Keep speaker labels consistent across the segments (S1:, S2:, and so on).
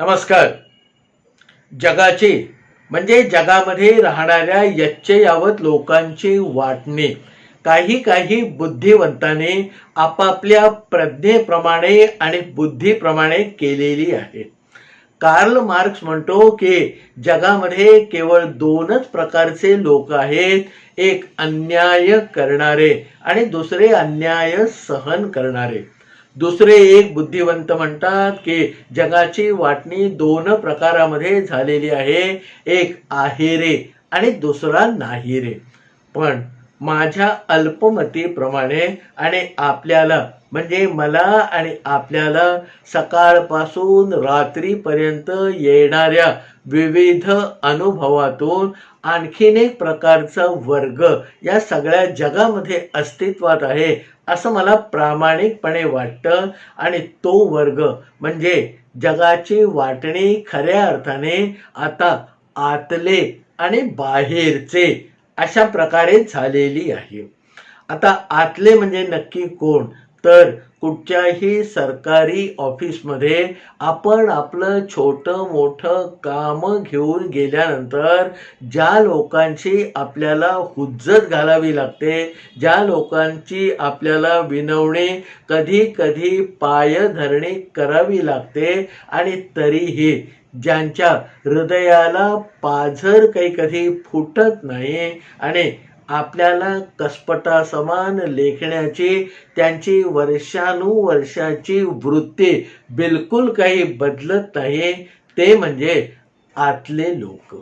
S1: नमस्कार. जगाची म्हणजे जगामध्ये राहणाऱ्या यच्चयावत लोकांची वाटणी. काही काही बुद्धिवंताने आपापल्या प्रज्ञेप्रमाणे आणि बुद्धीप्रमाणे केलेली आहे. कार्ल मार्क्स म्हणतो की जगामध्ये केवळ दोनच प्रकारचे लोक आहेत. एक अन्याय करणारे आणि दुसरे अन्याय सहन करणारे. दुसरे एक बुद्धिवंत म्हणतात की जगाची वाटणी दोन प्रकारामध्ये झालेली आहे. एक आहे रे आणि दुसरा नाही रे. पण माझ्या अल्पमतीप्रमाणे आणि आपल्याला म्हणजे मला आणि आपल्याला सकाळपासून रात्रीपर्यंत येणाऱ्या विविध अनुभवातून आणखीन एक प्रकारचा वर्ग या सगळ्या जगामध्ये अस्तित्वात आहे असं मला प्रामाणिकपणे वाटतं. आणि तो वर्ग म्हणजे जगाची वाटणी खऱ्या अर्थाने आता आतले आणि बाहेरचे अशा प्रकारे झालेली आहे. आता आतले म्हणजे नक्की कोण? तर कुठच्याही सरकारी ऑफिसमध्ये आपण आपलं छोटं मोठं काम घेऊन गेल्यानंतर ज्या लोकांची आपल्याला हुज्जत घालावी लागते ज्या लोकांची आपल्याला विनवणी कधी कधी पायधरणी करावी लागते आणि तरीही ज्यांच्या हृदयाला पाझर काही कधी फुटत नाही आणि आपल्याला कसपटासमान लेखण्याची त्यांची वर्षानुवर्षाची वृत्ती बिलकुल काही बदलत नाही. ते म्हणजे आतले लोक.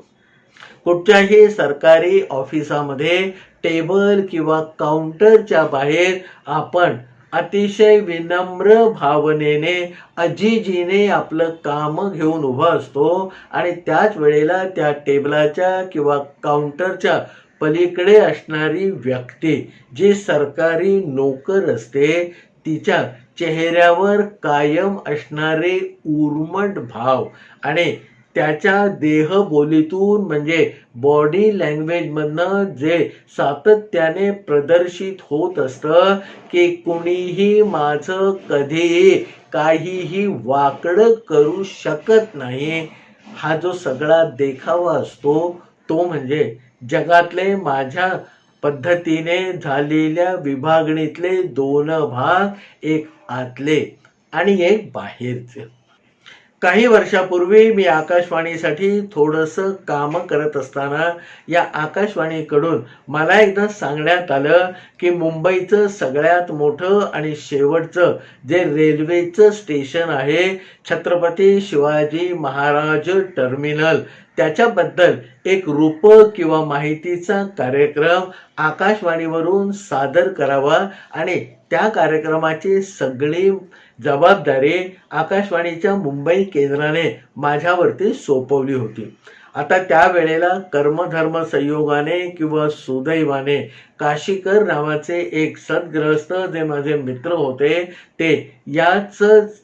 S1: कुठच्याही सरकारी ऑफिसामध्ये टेबल किंवा काउंटरच्या बाहेर आपण अतिशय विनम्र भावनेने अजिजीने आपलं काम घेऊन उभा असतो आणि त्याच वेळेला त्या टेबलाच्या किंवा काउंटरच्या पलीकडे असणारी व्यक्ती जी सरकारी नोकर असते तिच्या चेहऱ्यावर कायम असणारे उर्मट भाव आणि त्याच्या देहबोलीतून म्हणजे बॉडी लँग्वेजमधनं जे सातत्याने प्रदर्शित होत असतं की कुणीही माझं कधीही काहीही वाकडं करू शकत नाही हा जो सगळा देखावा असतो तो म्हणजे जगातले माझ्या पद्धतीने झालेल्या विभागणीतले दोन भाग एक आतले आणि एक बाहेरचे. काही वर्षापूर्वी मी आकाशवाणीसाठी थोडंसं काम करत असताना या आकाशवाणीकडून मला एकदा सांगण्यात आलं की मुंबईचं सगळ्यात मोठं आणि शेवटचं जे रेल्वेचं स्टेशन आहे छत्रपती शिवाजी महाराज टर्मिनल त्याच्याबद्दल एक रूप किंवा माहितीचा कार्यक्रम आकाशवाणीवरून सादर करावा आणि त्या कार्यक्रमाची सगळी जबाबदारी आकाशवाणीच्या मुंबई केंद्राने माझ्यावरती सोपवली होती. आता त्यावेळेला कर्मधर्म संयोगाने किंवा सुदैवाने काशीकर नावाचे एक सद्ग्रस्त जे माझे मित्र होते ते याच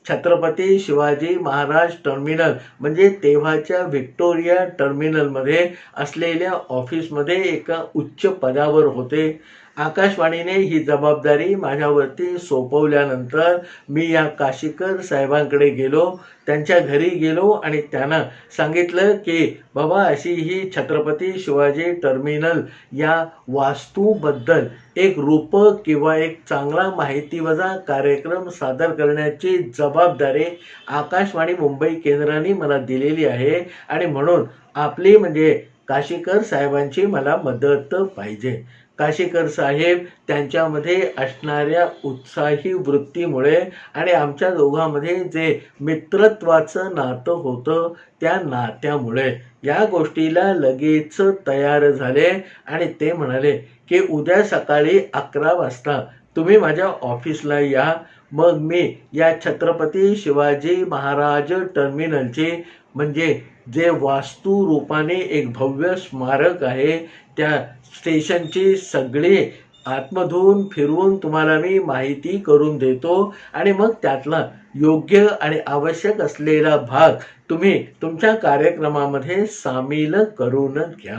S1: छत्रपती शिवाजी महाराज टर्मिनल म्हणजे तेव्हाच्या व्हिक्टोरिया टर्मिनलमध्ये असलेल्या ऑफिसमध्ये एका उच्च पदावर होते. आकाशवाणीने ही जबाबदारी माझ्यावरती सोपवल्यानंतर मी या काशीकर साहेबांकडे गेलो त्यांच्या घरी गेलो आणि त्यांना सांगितलं की बाबा अशी ही छत्रपती शिवाजी टर्मिनल या वास्तूबद्दल एक रूपक किंवा एक चांगला माहितीवजा कार्यक्रम सादर करण्याची जबाबदारी आकाशवाणी मुंबई केंद्राने मला दिलेली आहे आणि म्हणून आपली म्हणजे काशीकर साहेबांची मला मदत पाहिजे. काशीकर साहेब त्यांच्यामध्ये असणाऱ्या उत्साही वृत्तीमुळे आणि आमच्या दोघांमध्ये जे मित्रत्वाचं नातं होतं त्या नात्यामुळे या गोष्टीला लगेच तयार झाले आणि ते म्हणाले की उद्या सकाळी अकरा वाजता तुम्ही माझ्या ऑफिसला या. मग मी या छत्रपती शिवाजी महाराज टर्मिनलचे म्हणजे जे वास्तू रूपाने एक भव्य स्मारक आहे त्या स्टेशनची सगळी आतमधून फिरवून तुम्हाला मी माहिती करून देतो आणि मग त्यातला योग्य आणि आवश्यक असलेला भाग तुम्ही तुमच्या कार्यक्रमामध्ये सामील करून घ्या.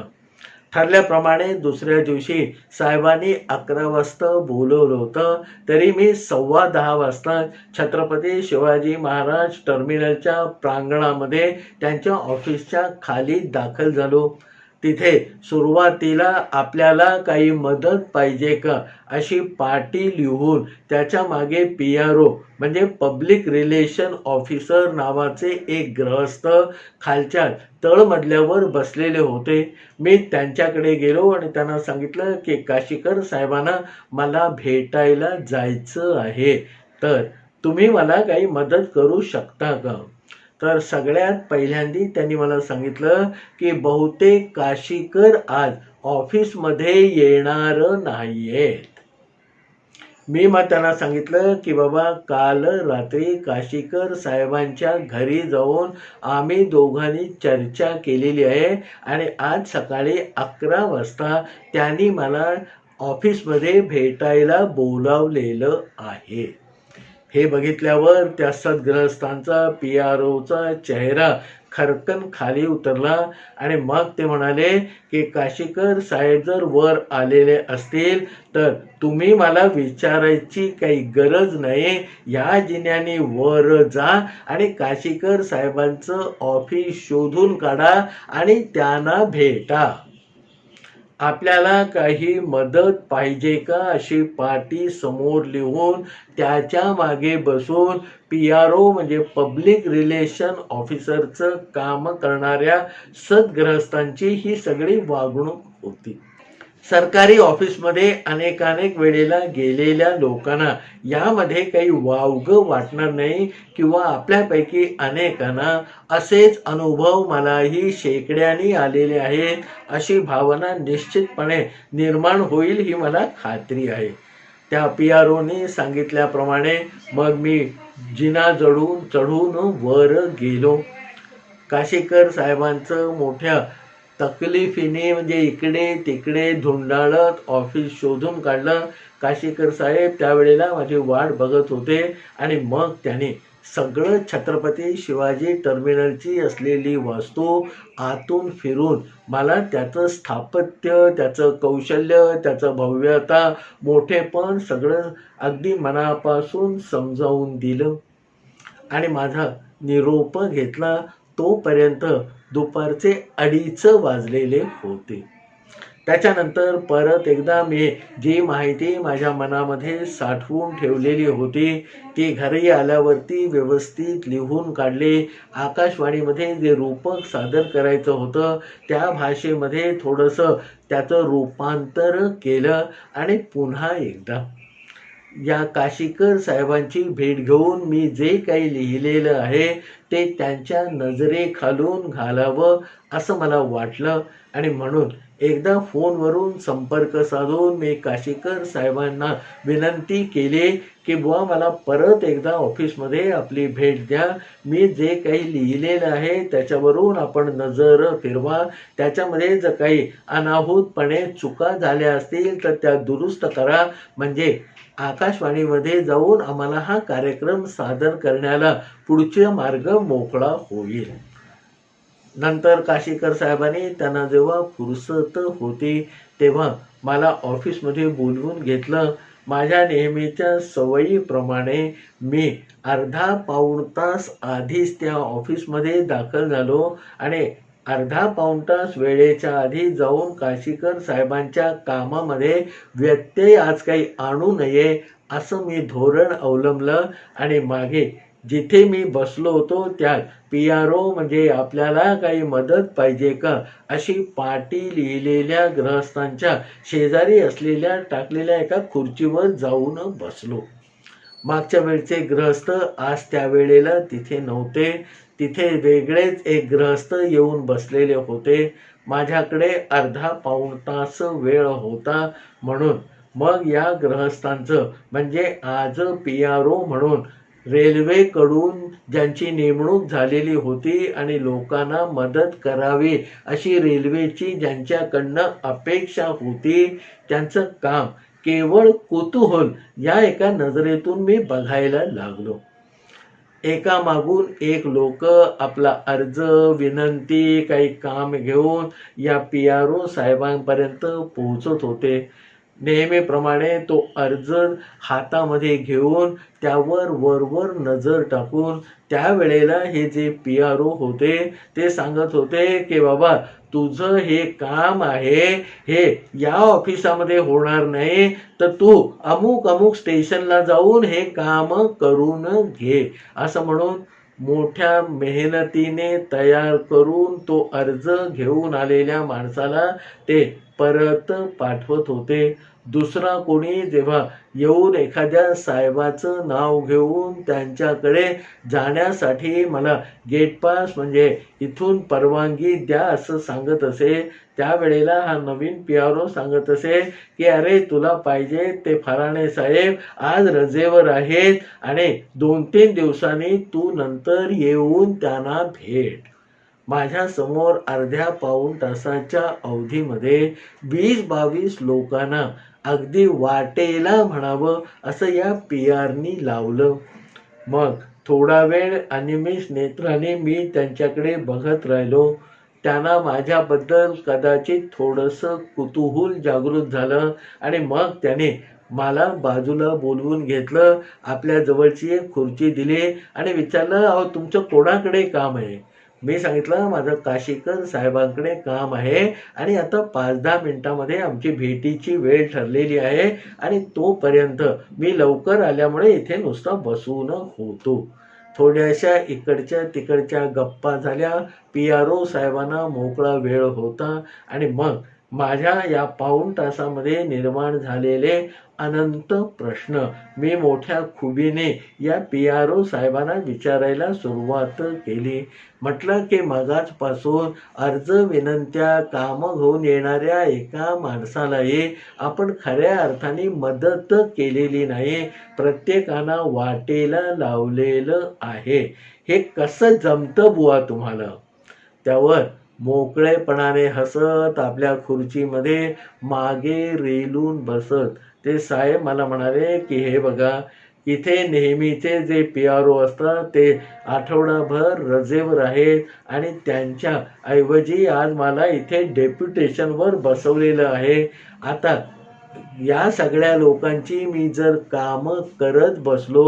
S1: ठरल्याप्रमाणे दुसऱ्या दिवशी साहेबांनी अकरा वाजता बोलवलं होतं. तरी मी सव्वा दहा वाजता छत्रपती शिवाजी महाराज टर्मिनलच्या प्रांगणामध्ये त्यांच्या ऑफिसच्या खाली दाखल झालो. तिथे सुरुवातीला आपल्याला काही मदत पाहिजे का? अशी पाटी लिहून त्याच्यामागे पी आर ओ म्हणजे पब्लिक रिलेशन ऑफिसर नावाचे एक ग्रहस्थ खालच्या तळमजल्यावर बसलेले होते. मी त्यांच्याकडे गेलो आणि त्यांना सांगितलं की काशीकर साहेबांना मला भेटायला जायचं आहे तर तुम्ही मला काही मदत करू शकता का? तर सगळ्यात पहिल्यांदी त्यांनी मला सांगितलं की बहुतेक काशीकर आज ऑफिसमध्ये येणार नाहीयेत. मी मग त्यांना सांगितलं की बाबा काल रात्री काशीकर साहेबांच्या घरी जाऊन आम्ही दोघांनी चर्चा केलेली आहे आणि आज सकाळी अकरा वाजता त्यांनी मला ऑफिसमध्ये भेटायला बोलावलेलं आहे. हे बघितल्यावर त्या सद्ग्रहस्थांचा पी आर ओचा चेहरा खरकन खाली उतरला आणि मग ते म्हणाले की काशीकर साहेब जर वर आलेले असतील तर तुम्ही मला विचारायची काही गरज नाही. या जिन्याने वर जा आणि काशीकर साहेबांचं ऑफिस शोधून काढा आणि त्यांना भेटा. आपल्याला काही मदत पाहिजे का? अशी पाटी समोर लिहून त्याच्यामागे बसून पी आर ओ म्हणजे पब्लिक रिलेशन ऑफिसरचं काम करणाऱ्या सद्ग्रहस्थांची ही सगळी वागणूक होती. सरकारी ऑफिसमध्ये अनेकानेक वेळेला गेलेल्या लोकांना यामध्ये काही वावगं वाटणार नाही किंवा आपल्यापैकी अनेकांना असेच अनुभव मलाही शेकड्यानी आलेले आहेत अशी भावना निश्चितपणे निर्माण होईल ही मला खात्री आहे. त्या पी आर ओने सांगितल्याप्रमाणे मग मी जिना जडून चढून वर गेलो. काशीकर साहेबांचं मोठ्या तकलीफीने म्हणजे इकडे तिकडे धुंडाळत ऑफिस शोधून काढलं काशीकर साहेब. त्यावेळेला माझी वाट बघत होते आणि मग त्याने सगळं छत्रपती शिवाजी टर्मिनलची असलेली वास्तू आतून फिरून मला त्याचं स्थापत्य त्याचं कौशल्य त्याचं भव्यता मोठेपण सगळं अगदी मनापासून समजावून दिलं. आणि माझा निरोप घेतला तोपर्यंत दुपारचे अडीच वाजलेले होते. त्याच्यानंतर परत एकदा मी जी माहिती माझ्या मनामध्ये साठवून ठेवलेली होती ती घरी आल्यावरती व्यवस्थित लिहून काढले. आकाशवाणीमध्ये जे रूपक सादर करायचं होतं त्या भाषेमध्ये थोडंसं त्याचं रूपांतर केलं आणि पुन्हा एकदा या काशीकर साहेबांची भेट घेऊन मी जे काही लिहिलेलं आहे ते त्यांच्या नजरेखालून घालावं असं मला वाटलं. आणि म्हणून एकदा फोनवरून संपर्क साधून मी काशीकर साहेबांना विनंती केली की बुवा मला परत एकदा ऑफिसमध्ये आपली भेट द्या. मी जे काही लिहिलेलं आहे त्याच्यावरून आपण नजर फिरवा. त्याच्यामध्ये जर काही अनाहूतपणे चुका झाल्या असतील तर त्या दुरुस्त करा. म्हणजे आकाशवाणीमध्ये जाऊन आम्हाला हा कार्यक्रम सादर करण्याला पुढचे मार्ग मोकळा होईल. नंतर काशीकर साहेबांनी त्यांना जेव्हा फुरसत होती तेव्हा मला ऑफिसमध्ये बोलवून घेतलं. माझ्या नेहमीच्या सवयीप्रमाणे मी अर्धा पाऊण तास आधीच त्या ऑफिसमध्ये दाखल झालो आणि अर्धा पाऊण तास वेळेच्या आधी जाऊन काशीकर साहेबांच्या कामामध्ये व्यत्यय आज काही आणू नये असं मी धोरण अवलंबलं आणि मागे जिथे मी बसलो होतो त्या पी आर ओ म्हणजे आपल्याला काही मदत पाहिजे का? अशी पाटी लिहिलेल्या ग्रहस्थांच्या शेजारी असलेल्या टाकलेल्या एका खुर्चीवर जाऊन बसलो. मागच्या वेळचे ग्रहस्थ आज त्यावेळेला तिथे नव्हते. तिथे वेगळेच एक ग्रहस्थ येऊन बसलेले होते. माझ्याकडे अर्धा पाऊण तास वेळ होता म्हणून. मग या ग्रहस्थांचं म्हणजे आज पी आर ओ म्हणून. रेल्वेकडून ज्यांची नेमणूक झालेली होती आणि लोकांना मदत करावी अशी रेल्वेची ज्यांच्याकडनं अपेक्षा होती त्यांचं काम केवळ कुतूहल या एका नजरेतून मी बघायला लागलो. एका मागून एक लोक आपला अर्ज विनंती काही काम घेऊन या पी आर ओ साहेबांपर्यंत पोहोचत होते. नेहमीप्रमाणे तो अर्ज हातामध्ये घेऊन त्यावर वरवर नजर टाकून त्यावेळेला हे जे पी आर ओ होते ते सांगत होते की बाबा तुझं हे काम आहे हे या ऑफिसामध्ये होणार नाही तर तू अमुक अमुक स्टेशनला जाऊन हे काम करून घे असं म्हणून मोठ्या मेहनतीने तयार करून तो अर्ज घेऊन आलेल्या माणसाला ते परत पाठवत होते. दुसरा कोणी जेव्हा येऊन एखाद्या साहेबाचं नाव घेऊन त्यांच्याकडे जाण्यासाठी मला गेट पास म्हणजे इथून परवानगी द्या असं सांगत असे त्यावेळेला हा नवीन पियारो सांगत असे की अरे तुला पाहिजे ते फराणे साहेब आज रजेवर आहेत आणि दोन तीन दिवसांनी तू नंतर येऊन त्यांना भेट. माझ्यासमोर अर्ध्या पाऊण तासाच्या अवधीमध्ये वीस बावीस लोकांना अगदी वाटेला म्हणावं असं या पी आरनी लावलं. मग थोडा वेळ अनिमिष नेत्राने मी त्यांच्याकडे बघत राहिलो. त्यांना माझ्याबद्दल कदाचित थोडंसं कुतूहल जागृत झालं आणि मग त्याने मला बाजूला बोलवून घेतलं आपल्या जवळची एक खुर्ची दिली आणि विचारलं अहो तुमचं कोणाकडे काम आहे? मी सांगितलं माझं काशीकर साहेबांकडे काम आहे आणि आता पाच दहा मिनिटामध्ये आमची भेटीची वेळ ठरलेली आहे आणि तोपर्यंत मी लवकर आल्यामुळे इथे नुसता बसून होतो. थोड्याशा इकडच्या तिकडच्या गप्पा झाल्या. पी आर ओ साहेबांना मोकळा वेळ होता आणि मग माझ्या या पाऊण तासामध्ये निर्माण झालेले अनंत प्रश्न. मी मोठ्या खुबीने या पी आर ओ साहेबांना विचारायला सुरुवात केली. म्हटलं की मगाचपासून अर्ज विनंत्या कामं घेऊन येणाऱ्या एका माणसालाही आपण खऱ्या अर्थाने मदत केलेली नाही. प्रत्येकांना वाटेला लावलेलं आहे. हे कसं जमतं बुवा तुम्हाला? त्यावर मोकळेपणाने हसत आपल्या खुर्चीमध्ये मागे रेलून बसत ते साहेब मला म्हणाले की हे बघा इथे नेहमीचे जे पी आर ओ असतात ते आठवडाभर रजेवर आहेत आणि त्यांच्या ऐवजी आज मला इथे डेप्युटेशनवर बसवलेलं आहे. आता या सगळ्या लोकांची मी जर कामं करत बसलो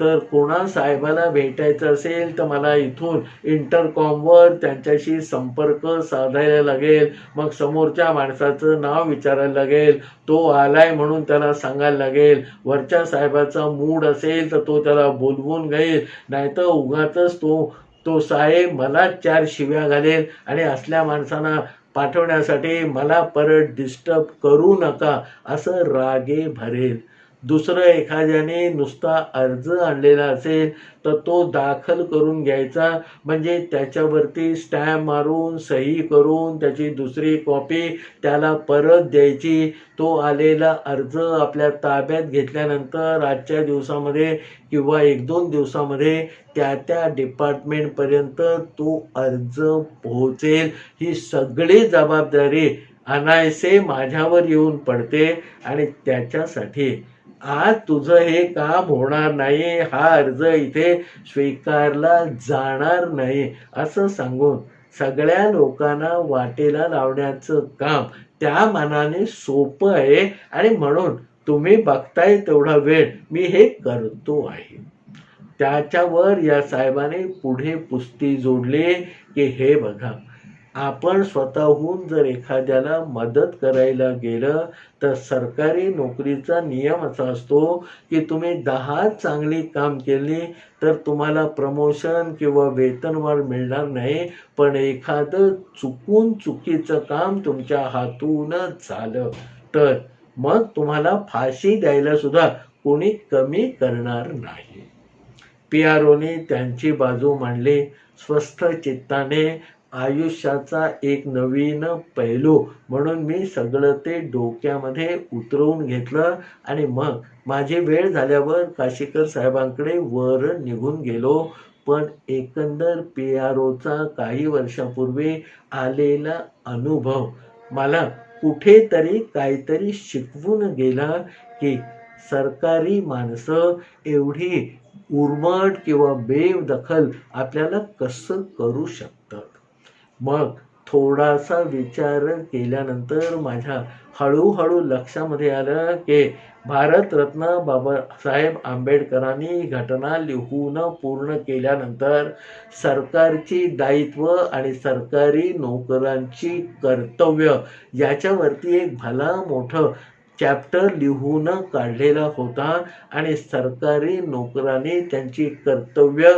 S1: तर कोणा साहेबाला भेटायचं असेल तर मला इथून इंटरकॉमवर त्यांच्याशी संपर्क साधायला लागेल. मग समोरच्या माणसाचं नाव विचारायला लागेल. तो आलाय म्हणून त्याला सांगायला लागेल. वरच्या साहेबाचा मूड असेल तर तो त्याला बोलवून घेईल. नाहीतर उगाच तो तो साहेब मला चार शिव्या घालेल आणि असल्या माणसांना पाठवण्यासाठी मला परत डिस्टर्ब करू नका. असं रागे भरेल. दुसरं एखाद्याने नुसता अर्ज आणलेला असेल तर तो दाखल करून घ्यायचा. म्हणजे त्याच्यावरती स्टॅम्प मारून सही करून त्याची दुसरी कॉपी त्याला परत द्यायची. तो आलेला अर्ज आपल्या ताब्यात घेतल्यानंतर आजच्या दिवसामध्ये किंवा एक दोन दिवसामध्ये त्या त्या डिपार्टमेंटपर्यंत तो अर्ज पोहोचेल. ही सगळी जबाबदारी अनायसे माझ्यावर येऊन पडते आणि त्याच्यासाठी आज तुझं हे काम होणार नाही हा अर्ज इथे स्वीकारला जाणार नाही असं सांगून सगळ्या लोकांना वाटेला लावण्याचं काम त्या मनाने सोपं आहे आणि म्हणून तुम्ही बघताय तेवढा वेळ मी हे करतो आहे. त्याच्यावर या साहेबाने पुढे पुस्ती जोडली की हे बघा आपण स्वतःहून जर एखाद्याला मदत करायला गेलं तर सरकारी नोकरीचा नियम असा असतो की तुम्ही दहा चांगली काम केली तर तुम्हाला प्रमोशन किंवा वेतनवाढ मिळणार नाही पण एखादं चुकून चुकीचं काम तुमच्या हातूनच झालं तर मग तुम्हाला फाशी द्यायला सुद्धा कोणी कमी करणार नाही. पी आर ओने त्यांची बाजू मांडली स्वस्थ चित्ताने आयुष्याचा एक नवीन पैलू म्हणून मी सगळं ते डोक्यामध्ये उतरवून घेतलं आणि मग माझी वेळ झाल्यावर काशीकर साहेबांकडे वर निघून गेलो. पण एकंदर पी आर ओचा काही वर्षापूर्वी आलेला अनुभव मला कुठेतरी काहीतरी शिकवून गेला की सरकारी माणसं एवढी उर्मट किंवा बेदखल आपल्याला कसं करू शकतात? मग थोडासा विचार केल्यानंतर माझ्या हळूहळू लक्षामध्ये आलं की भारतरत्न बाबासाहेब आंबेडकरांनी घटना लिहून पूर्ण केल्यानंतर सरकारची दायित्व आणि सरकारी नोकरांची कर्तव्य याच्यावरती एक भला मोठं चॅप्टर लिहून काढलेला होता आणि सरकारी नोकरांनी त्यांची कर्तव्य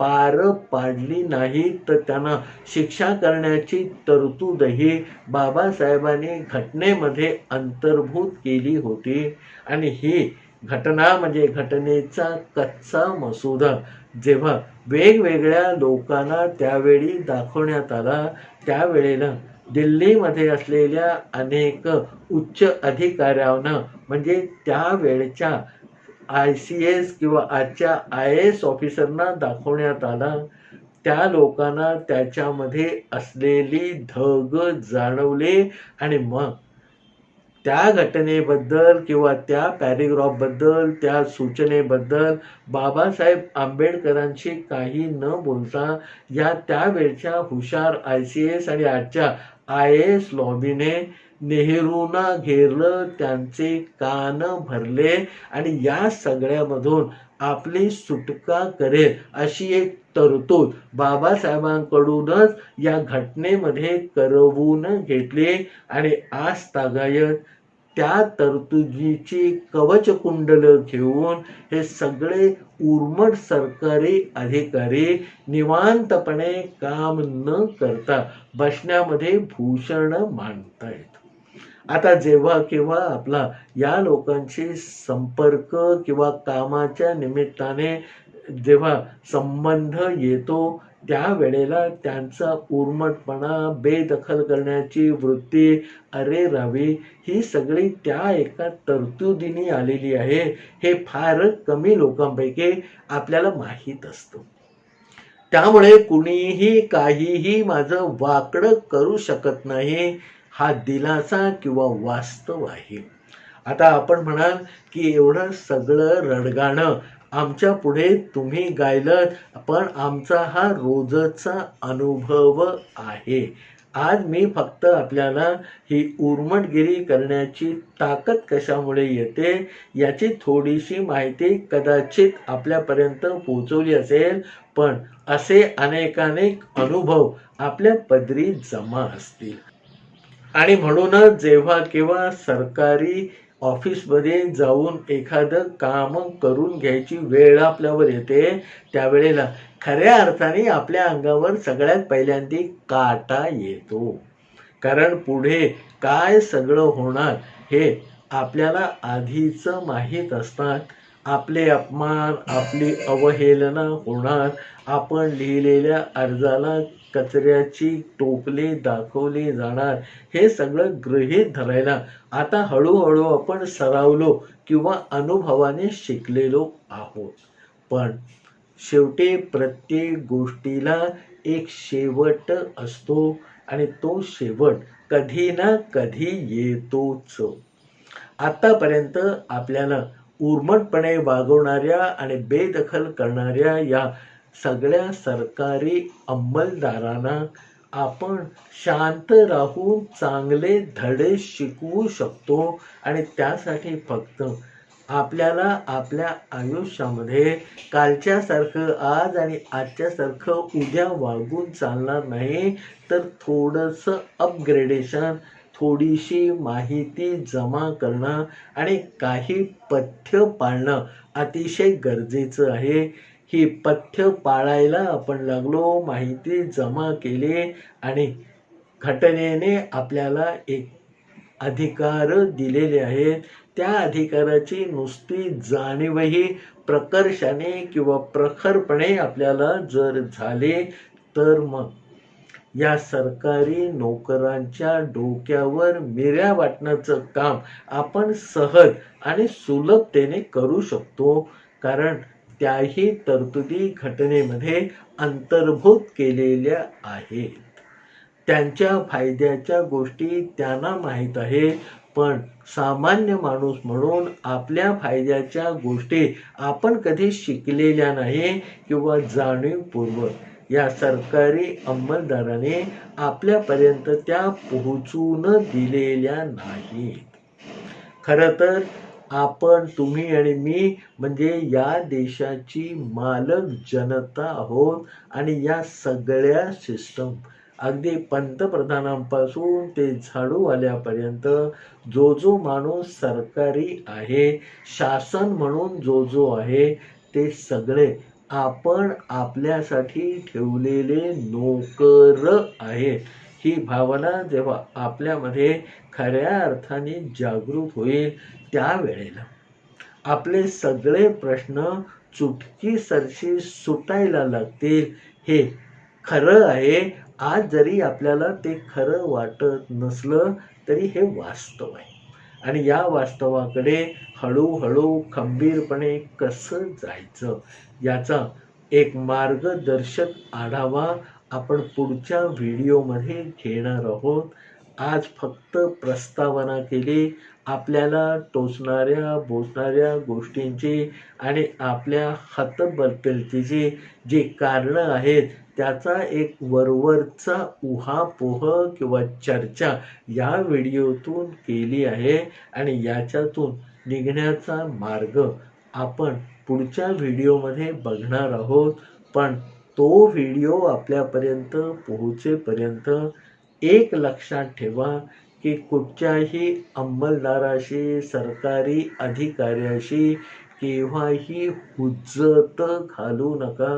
S1: पार पाडली नाही तर त्यांना शिक्षा करण्याची तरतूदही बाबासाहेबांनी घटनेमध्ये अंतर्भूत केली होती. आणि ही घटना म्हणजे घटनेचा कच्चा मसुदा. जेव्हा वेगवेगळ्या लोकांना त्यावेळी दाखवण्यात आला त्यावेळेला दिल्लीमध्ये असलेल्या अनेक उच्च अधिकाऱ्यांना म्हणजे त्यावेळच्या आय सी एस किंवा आजच्या आय एस ऑफिसरना दाखवण्यात आला. त्या लोकांना त्याच्यामध्ये असलेली धग जाणवले आणि मग त्या घटनेबद्दल किंवा त्या पॅरेग्राफबद्दल त्या सूचनेबद्दल बाबासाहेब आंबेडकरांशी काही न बोलता या त्यावेळच्या हुशार आय सी एस आणि आजच्या आय एस लॉबीने नेहरूना घेरलं त्यांचे कान भरले आणि या सगळ्यामधून आपली सुटका करेल अशी एक तरतूद बाबासाहेबांकडूनच या घटनेमध्ये करवून घेतली. आणि आज तागायत त्या तरतुदीची कवचकुंडलं घेऊन हे सगळे उर्मट सरकारी अधिकारी निवांतपणे काम न करता बसण्यामध्ये भूषण मांडतायत. आता जेव्हा केव्हा आपला या लोकांशी संपर्क किंवा कामाच्या निमित्ताने जेव्हा संबंध येतो त्यावेळेला त्यांचा उर्मटपणा बेदखल करण्याची वृत्ती अरे रावी ही सगळी त्या एका तरतुदीने आलेली आहे. हे फार कमी लोकांपैकी आपल्याला माहीत असतं. त्यामुळे कुणीही काहीही माझं वाकडं करू शकत नाही. हा दिलासा किंवा वास्तव आहे. आता आपण म्हणाल की एवढं सगळं रडगाणं आमच्या पुढे तुम्ही गायलं पण आमचा हा रोजचा अनुभव आहे. आज मी फक्त आपल्याला ही उर्मटगिरी करण्याची ताकद कशामुळे येते याची थोडीशी माहिती कदाचित आपल्यापर्यंत पोहोचवली असेल पण असे अनेकानेक अनुभव आपल्या पदरी जमा असतील. आणि म्हणूनच जेव्हा केव्हा सरकारी ऑफिसमध्ये जाऊन एखादं काम करून घ्यायची वेळ आपल्यावर येते त्यावेळेला खऱ्या अर्थाने आपल्या अंगावर सगळ्यात पहिल्यांदा काटा येतो. कारण पुढे काय सगळं होणार हे आपल्याला आधीच माहीत असतात आपले अपमान आपली अवहेलना होणार. आपण लिहिलेल्या अर्जाला कचऱ्याची टोपले दाखवले जाणार. हे सगळं गृहीत धरायला आता हळूहळू आपण सरावलो किंवा अनुभवाने शिकलेलो आहोत. पण शेवटी प्रत्येक गोष्टीला एक शेवट असतो आणि तो शेवट कधी ना कधी येतोच. आतापर्यंत आपल्याला उर्मटपणे वागवणाऱ्या आणि बेदखल करणाऱ्या या सगळ्या सरकारी अंमलदारांना आपण शांत राहून चांगले धडे शिकवू शकतो. आणि त्यासाठी फक्त आपल्याला आपल्या आयुष्यामध्ये कालच्यासारखं आज आणि आजच्यासारखं उद्या वागून चालणार नाही तर थोडंसं अपग्रेडेशन थोडीशी माहिती जमा करणं आणि काही पथ्य पाळणं अतिशय गरजेचं आहे. ही पथ्य पाळायला आपण लागलो माहिती जमा केली आणि घटनेने आपल्याला एक अधिकार दिलेले आहेत. त्या अधिकाराची नुसती जाणीवही प्रकर्षाने किंवा प्रखरपणे आपल्याला जर झाले तर मग? या सरकारी नोकरांच्या डोक्यावर मिऱ्या वाटण्याचं काम आपण सहज आणि सुलभतेने करू शकतो. कारण त्याही तरतुदी घटनेमध्ये अंतर्भूत केलेल्या आहेत. त्यांच्या फायद्याच्या गोष्टी त्यांना माहीत आहे पण सामान्य माणूस म्हणून आपल्या फायद्याच्या गोष्टी आपण कधी शिकलेल्या नाही किंवा जाणीवपूर्वक. या सरकारी अंमलदाराने आपल्यापर्यंत त्या पोहोचून दिलेल्या नाहीत. खरं तर आपण तुम्ही आणि मी म्हणजे या देशाची मालक जनता आहोत आणि या सगळ्या सिस्टम अगदी पंतप्रधानांपासून ते झाडूवाल्यापर्यंत जो जो माणूस सरकारी आहे शासन म्हणून जो जो आहे ते सगळे आपण आपल्यासाठी ठेवलेले नोकर आहेत. ही भावना जेव्हा आपल्यामध्ये खऱ्या अर्थाने जागृत होईल त्यावेळेला आपले सगळे प्रश्न चुटकीसरशी सुटायला लागतील. हे खरं आहे. आज जरी आपल्याला ते खरं वाटत नसलं तरी हे वास्तव आहे. आणि या वास्तवाकडे हळूहळू खंबीरपणे कसं जायचं याचा एक मार्गदर्शक आढावा आपण पुढच्या व्हिडिओमध्ये घेणार आहोत. आज फक्त प्रस्तावना केली. आपल्याला टोचणाऱ्या बोचणाऱ्या गोष्टींची आणि आपल्या हतबलतेची जी कारणं आहेत त्याचा एक वरवरचा उहापोह किंवा चर्चा या व्हिडिओतून केली आहे आणि याच्यातून निघण्याचा मार्ग आपण पुढच्या व्हिडिओमध्ये बघणार आहोत. पण तो व्हिडिओ आपल्यापर्यंत पोहोचेपर्यंत एक लक्षात ठेवा की कुठच्याही अंमलदाराशी सरकारी अधिकाऱ्याशी केव्हाही हुज्जत घालू नका.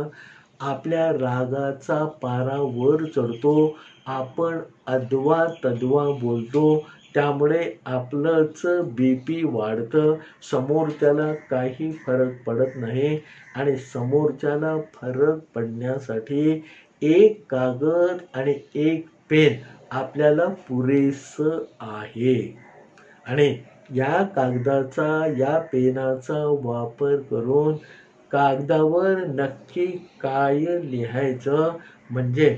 S1: आपल्या रागाचा पारा वर चढतो. आपण अद्वा तद्वा बोलतो. त्यामुळे आपलंच बी पी वाढतं. समोरच्याला काही फरक पडत नाही आणि समोरच्याला फरक पडण्यासाठी एक कागद आणि एक पेन आपल्याला पुरेसं आहे. आणि या कागदाचा या पेनाचा वापर करून कागदावर नक्की काय लिहायचं म्हणजे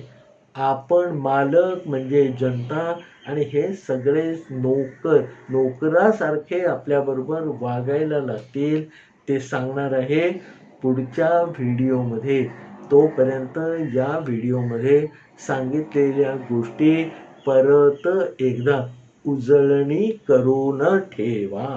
S1: आपण मालक म्हणजे जनता आणि हे सगळे नोकर नोकरासारखे आपल्याबरोबर वागायला लागतील ते सांगणार आहे पुढच्या व्हिडिओमध्ये. तोपर्यंत या व्हिडिओमध्ये सांगितलेल्या गोष्टी परत एकदा उजळणी करून ठेवा.